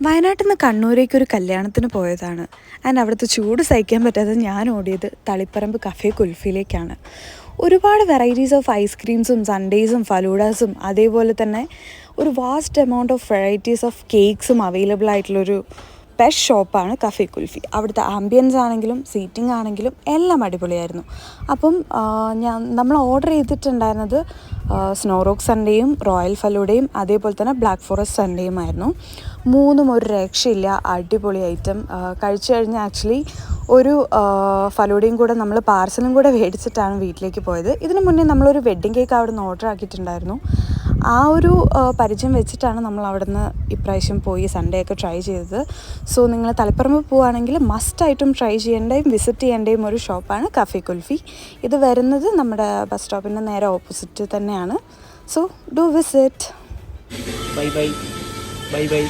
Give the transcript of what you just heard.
വയനാട്ടിൽ നിന്ന് കണ്ണൂരേക്ക് ഒരു കല്യാണത്തിന് പോയതാണ്. ആൻഡ് അവിടുത്തെ ചൂട് സഹിക്കാൻ പറ്റാതെ ഞാൻ ഓടിയത് തളിപ്പറമ്പ് കഫേ കുൽഫിയിലേക്കാണ്. ഒരുപാട് വെറൈറ്റീസ് ഓഫ് ഐസ്ക്രീംസും സൺഡേസും ഫലൂഡാസും അതേപോലെ തന്നെ ഒരു vast amount of varieties of കേക്ക്സും available ആയിട്ടുള്ളൊരു ബെസ്റ്റ് ഷോപ്പാണ് കഫേ കുൽഫി അവിടുത്തെ ആംബിയൻസ് ആണെങ്കിലും സീറ്റിംഗ് ആണെങ്കിലും എല്ലാം അടിപൊളിയായിരുന്നു. അപ്പം ഞാൻ നമ്മൾ ഓർഡർ ചെയ്തിട്ടുണ്ടായിരുന്നത് സ്നോ റോക്ക് സൺഡേയും റോയൽ ഫലൂഡയും അതേപോലെ തന്നെ ബ്ലാക്ക് ഫോറസ്റ്റ് സൺഡേയും ആയിരുന്നു. മൂന്നും ഒരു രക്ഷയില്ല അടിപൊളി ഐറ്റം കഴിച്ചു കഴിഞ്ഞാൽ ആക്ച്വലി ഒരു ഫലൂടെയും കൂടെ നമ്മൾ പാർസലും കൂടെ മേടിച്ചിട്ടാണ് വീട്ടിലേക്ക് പോയത്. ഇതിനു മുന്നേ നമ്മളൊരു വെഡ്ഡിങ് കേക്ക് അവിടെ നിന്ന് ഓർഡർ ആക്കിയിട്ടുണ്ടായിരുന്നു. ആ ഒരു പരിചയം വെച്ചിട്ടാണ് നമ്മൾ അവിടെ നിന്ന് ഇപ്രാവശ്യം പോയി സൺഡേ ഒക്കെ ട്രൈ ചെയ്തത്. സോ നിങ്ങൾ തലപ്പറമ്പ് പോവുകയാണെങ്കിൽ മസ്റ്റായിട്ടും ട്രൈ ചെയ്യേണ്ടയും വിസിറ്റ് ചെയ്യേണ്ടയും ഒരു ഷോപ്പാണ് കഫേ കുൽഫി ഇത് വരുന്നത് നമ്മുടെ ബസ് സ്റ്റോപ്പിന്റെ നേരെ ഓപ്പോസിറ്റ് തന്നെയാണ്. So do visit bye bye bye bye